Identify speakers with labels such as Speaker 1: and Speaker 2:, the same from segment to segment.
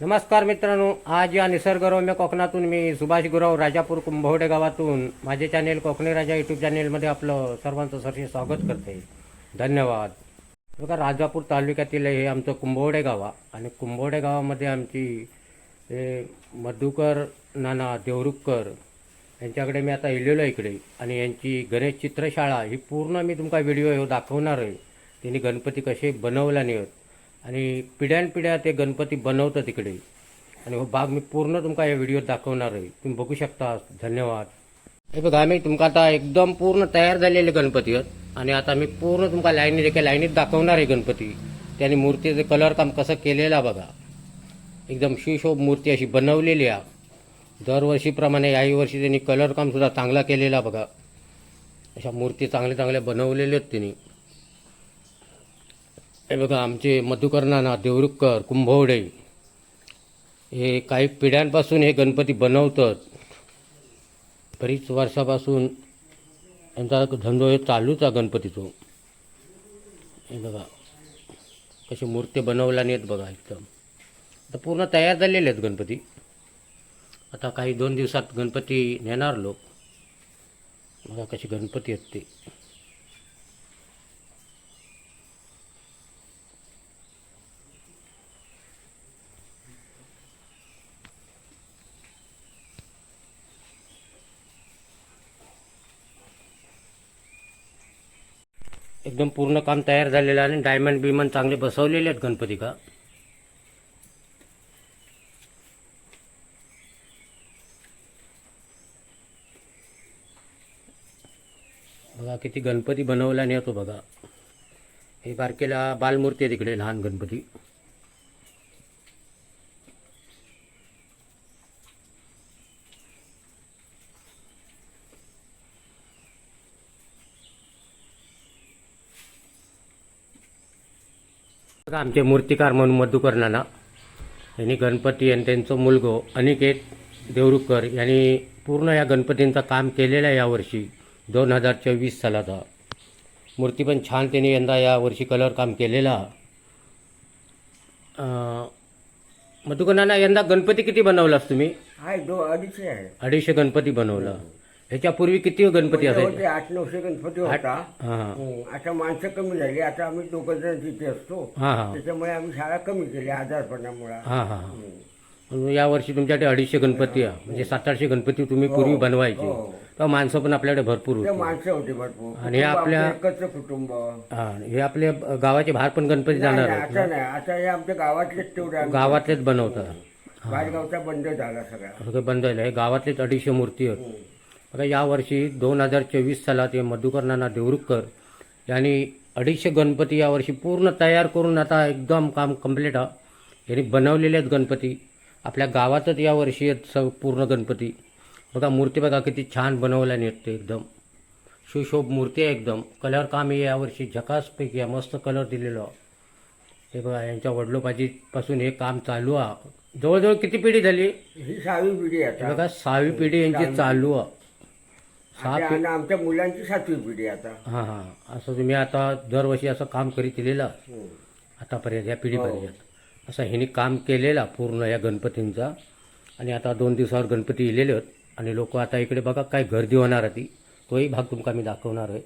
Speaker 1: नमस्कार मित्रांनो आज या निसर्गरम्य कोकणातून मी सुभाष गुरव राजापूर कुंभवडे गावातून माझे चॅनेल कोकणी राजा यूट्यूब चॅनेलमध्ये आपलं सर्वांचं सरसे स्वागत करते. धन्यवाद. बघा राजापूर तालुक्यातील हे आमचं कुंभवडे गाव आहे. आणि कुंभवडे गावामध्ये आमची हे मधुकर नाना देवरुखकर यांच्याकडे मी आता येलेलो आहे इकडे. आणि यांची गणेश चित्रशाळा ही पूर्ण मी तुमका व्हिडिओ दाखवणार आहे. त्यांनी गणपती कसे बनवला नाहीत आणि पिढ्यानपिढ्या ते गणपती बनवतं तिकडे. आणि हो भाग मी पूर्ण तुमका या व्हिडिओत दाखवणार आहे. तुम्ही बघू शकता. धन्यवाद. हे बघा आम्ही तुमका आता एकदम पूर्ण तयार झालेले गणपती आहेत. आणि आता मी पूर्ण तुमका लाईनीत एका लाईनीत दाखवणार आहे गणपती. त्याने मूर्तीचं कलर काम कसं केलेलं बघा. एकदम शिशोभ मूर्ती अशी बनवलेली आहे. दरवर्षीप्रमाणे याही वर्षी त्यांनी कलर काम सुद्धा चांगला केलेला बघा. अशा मूर्ती चांगल्या चांगल्या बनवलेल्या आहेत त्यांनी. हे बघा आमचे मधुकर नाना देवरुखकर कुंभवडे हे काही पिढ्यांपासून हे गणपती बनवतात. बरीच वर्षापासून यांचा धंदो हे चालूच आहे गणपतीचो. हे बघा कशी मूर्ती बनवल्या नाहीत बघा एकदम. आता पूर्ण तयार झालेले आहेत गणपती. आता काही दोन दिवसात गणपती नेणार लोक. बघा कशी गणपती आहेत ते. एकदम पूर्ण काम तयार झालेलं आहे आणि डायमंड बिमंड चांगले बसवलेले आहेत गणपती का? बघा किती गणपती बनवला नाही तो बघा. हे बारकेला बालमूर्ती आहे तिकडे लहान गणपती. आमचे मूर्तिकार म्हणून मधुकर नाना. यांनी गणपती आणि त्यांचं मुलगो अनिकेत देवरुखकर यांनी पूर्ण या गणपतींचं काम केलेलं आहे यावर्षी दोन हजार चोवीस सालाचा. मूर्ती पण छान त्यांनी यंदा यावर्षी कलर काम केलेला. मधुकर नाना यंदा गणपती किती बनवलास तुम्ही?
Speaker 2: आहे दो अडीचशे आहे.
Speaker 1: अडीचशे गणपती बनवला. ह्याच्यापूर्वी किती गणपती
Speaker 2: होते
Speaker 1: असायचे?
Speaker 2: आठ नऊशे गणपती होता.
Speaker 1: हां हां.
Speaker 2: हं, आता माणसं कमी झाली. आता आम्ही दोघं जण तिथे असतो
Speaker 1: हां हां.
Speaker 2: त्याच्यामुळे आम्ही शाळा कमी केली आजारपणामुळे.
Speaker 1: हां हां हां. यावर्षी तुमच्याकडे अडीचशे गणपती आहे. म्हणजे सात आठशे गणपती तुम्ही पूर्वी बनवायचे.
Speaker 2: हो.
Speaker 1: तेव्हा माणसं पण आपल्याकडे भरपूर
Speaker 2: ते
Speaker 1: होती
Speaker 2: माणसं होते भरपूर.
Speaker 1: आणि
Speaker 2: कुटुंब
Speaker 1: आपल्या-
Speaker 2: आमचं एकत्र कुटुंब.
Speaker 1: हा हे आपले गावाचे बाहेर पण गणपती
Speaker 2: नाही,
Speaker 1: जाणार
Speaker 2: नाही,
Speaker 1: आहेत
Speaker 2: आता नाही. आता हे आमच्या गावातलेच तेवढे आम्ही-
Speaker 1: गावातलेच बनवतात.
Speaker 2: बाहेरगावचा बंद झाला सगळा.
Speaker 1: सगळं बंद झालं हे गावातलेच अडीचशे मूर्ती आहेत.
Speaker 2: हं.
Speaker 1: बघा यावर्षी दोन हजार चोवीस सालात हे मधुकर नाना देवरुखकर यांनी अडीचशे गणपती यावर्षी पूर्ण तयार करून आता एकदम काम कंप्लीट आहे यांनी बनवलेले आहेत गणपती. आपल्या गावातच यावर्षी आहेत स पूर्ण गणपती. बघा मूर्ती बघा किती छान बनवल्या आहेत ते एकदम. सुशोभ मूर्ती आहे एकदम. कलर काम हे यावर्षी झकासपैकी आहे. मस्त कलर दिलेलो. हे बघा यांच्या वडिलोपाजीपासून हे काम चालू आहे. जवळजवळ किती पिढी झाली?
Speaker 2: ही सहावी पिढी आहे
Speaker 1: हे बघा सहावी पिढी यांची चालू आहे. सहा
Speaker 2: आणि आमच्या मुलांची सातवी पिढी आता.
Speaker 1: हां हां. असं तुम्ही आता दरवर्षी असं काम करीत दिलेलं.
Speaker 2: हं.
Speaker 1: आतापर्यंत या पिढीपर्यंत असं ह्यांनी काम केलेलं पूर्ण या गणपतींचा. आणि आता दोन दिवसावर गणपती येलेले आहेत आणि लोक आता इकडे बघा काय गर्दी होणार आहे ती. तोही भाग तुमका मी दाखवणार आहे.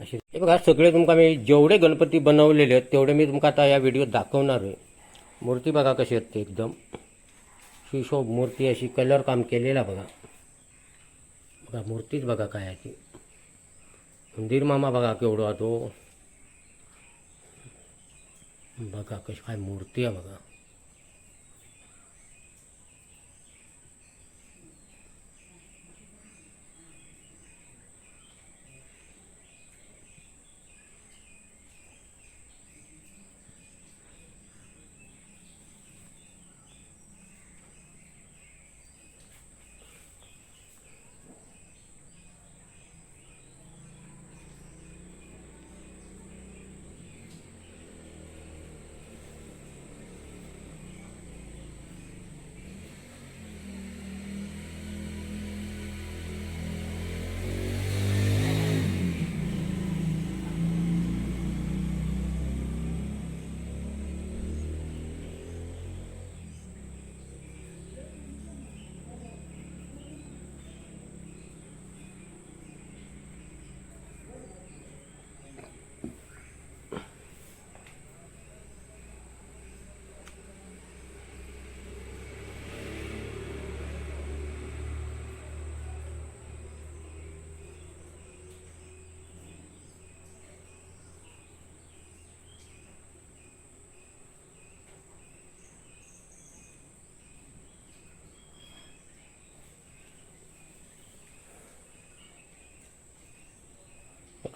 Speaker 1: असे हे बघा सगळे तुमका मी जेवढे गणपती बनवलेले आहेत तेवढे मी तुमका आता या व्हिडिओत दाखवणार आहे. मूर्ती बघा कशी आहेत ते एकदम. सुशोभ मूर्ती अशी कलर काम केलेला बघा. मूर्तीच बघा काय आहे ती. मंदिर मामा बघा केवढा तो बघा कशी काय मूर्ती आहे बघा.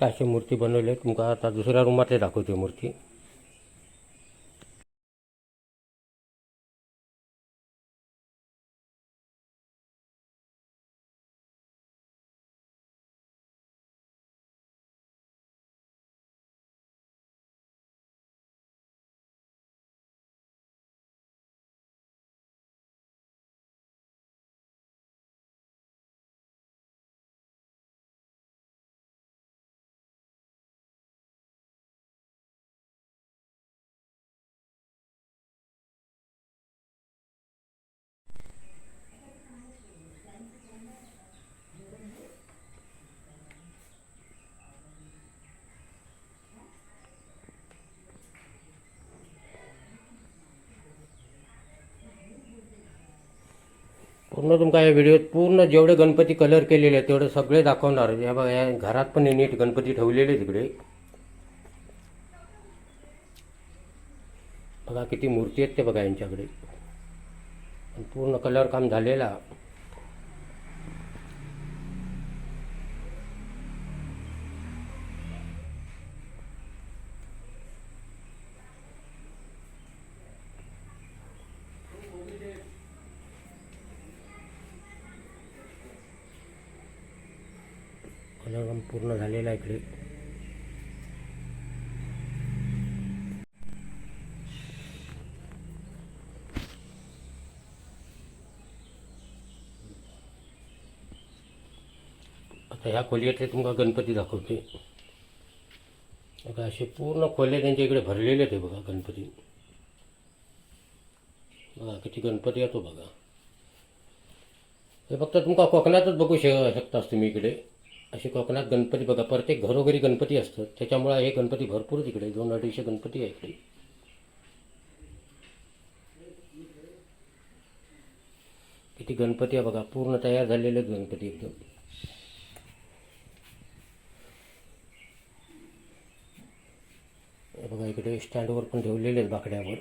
Speaker 1: काशी मूर्ती बनवली आहे. तुमका आता दुसऱ्या रूमातले दाखवते मूर्ती. पूर्ण तुमका या व्हिडिओत पूर्ण जेवढे गणपती कलर केलेले आहेत तेवढे सगळे दाखवणार. या बघा या घरात पण हे नीट गणपती ठेवलेले तिकडे बघा किती मूर्ती आहेत ते बघा यांच्याकडे. आणि पूर्ण कलर काम झालेला. कलर पूर्ण झालेला आहे इकडे. आता ह्या खोलीतले तुमका गणपती दाखवते. आता असे पूर्ण खोले त्यांच्या इकडे भरलेले ते बघा गणपती. बघा किती गणपती येतो बघा. हे फक्त तुमका कोकणातच बघू शक शकतास तुम्ही इकडे. असे कोकणात गणपती बघा प्रत्येक घरोघरी गणपती असतात त्याच्यामुळं हे गणपती भरपूर तिकडे दोन अडीचशे गणपती आहे इकडे. किती गणपती आहे बघा पूर्ण तयार झालेले आहेत गणपती एकदम. बघा इकडे स्टँडवर पण ठेवलेले आहेत बाकड्यावर.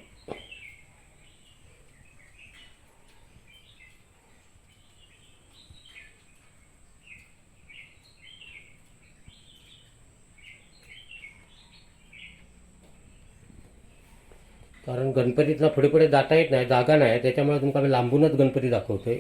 Speaker 1: कारण गणपतीतला पुढे पुढे जाता येत नाही जागा नाही त्याच्यामुळे तुमका मी लांबूनच गणपती दाखवतोय.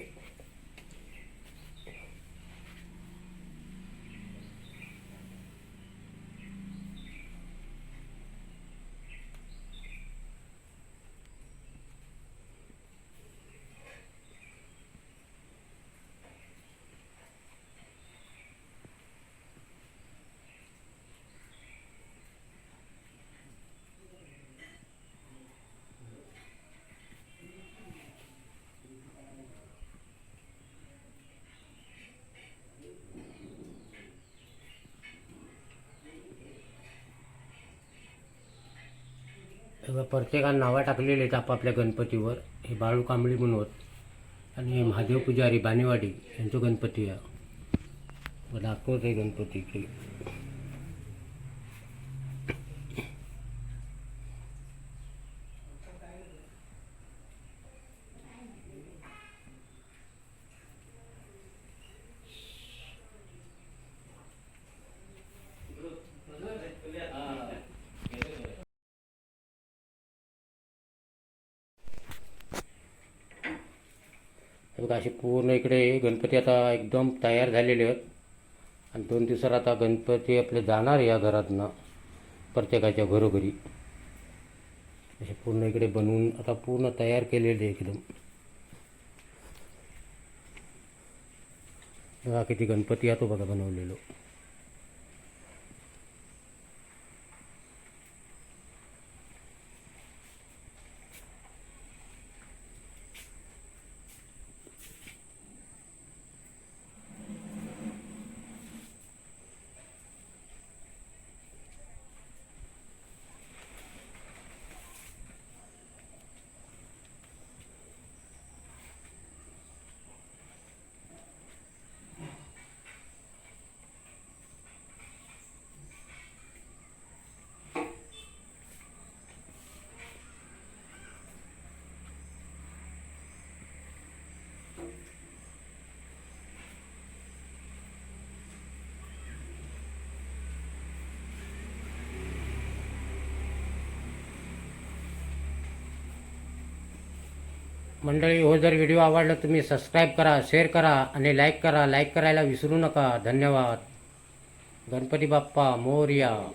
Speaker 1: प्रत्येकानं नावं टाकलेली आहेत आपापल्या गणपतीवर. हे बाळू कांबळी म्हणून. आणि हे महादेव पुजारी बानेवाडी यांचं गणपती आहे. दाखवत आहे गणपती इकडे हे बघा असे पूर्ण इकडे गणपती आता एकदम तयार झालेले आहेत. आणि दोन दिवसात आता गणपती आपले जाणार या घरातनं प्रत्येकाच्या घरोघरी. असे पूर्ण इकडे बनवून आता पूर्ण तयार केलेले एकदम. बघा किती गणपती आहे तो बघा बनवलेलो. मंडळी हो जर व्हिडिओ आवडला तुम्ही सबस्क्राईब करा शेअर करा आणि लाईक करा. लाईक करायला विसरू नका. धन्यवाद. गणपती बाप्पा मोर्या.